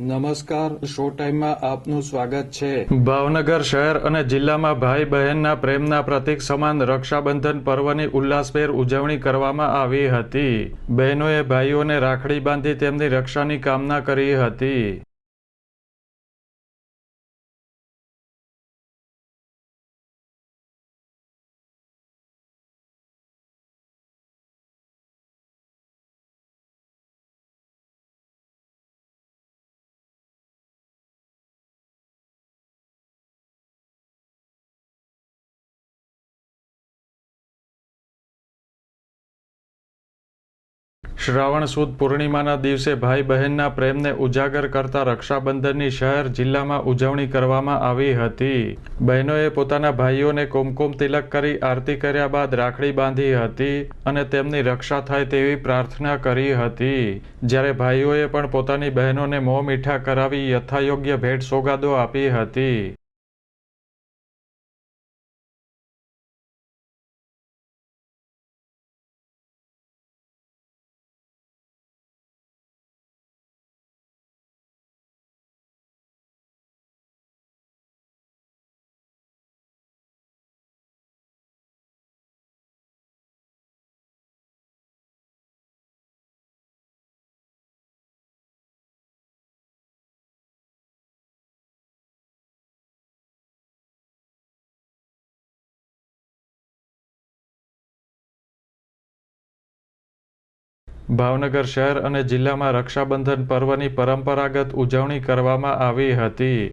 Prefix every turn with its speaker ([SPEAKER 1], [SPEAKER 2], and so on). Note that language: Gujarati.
[SPEAKER 1] નમસ્કાર, શો ટાઈમમાં આપનું સ્વાગત છે.
[SPEAKER 2] ભાવનગર શહેર અને જિલ્લામાં ભાઈ બહેનના પ્રેમના પ્રતીક સમાન રક્ષાબંધન પર્વની ઉલ્લાસભેર ઉજવણી કરવામાં આવી હતી. બહેનોએ ભાઈઓને રાખડી બાંધી તેમની રક્ષાની કામના કરી હતી. શ્રાવણ સુદ પૂર્ણિમાના દિવસે ભાઈ બહેનના પ્રેમને ઉજાગર કરતા રક્ષાબંધનની શહેર જિલ્લામાં ઉજવણી કરવામાં આવી હતી. બહેનોએ પોતાના ભાઈઓને કુમકુમ તિલક કરી આરતી કર્યા બાદ રાખડી બાંધી હતી અને તેમની રક્ષા થાય તેવી પ્રાર્થના કરી હતી. જ્યારે ભાઈઓએ પણ પોતાની બહેનોને મોં મીઠા કરાવી યથાયોગ્ય ભેટ સોગાદો આપી હતી. ભાવનગર શહેર અને જિલ્લામાં રક્ષાબંધન પર્વની પરંપરાગત ઉજવણી કરવામાં આવી હતી.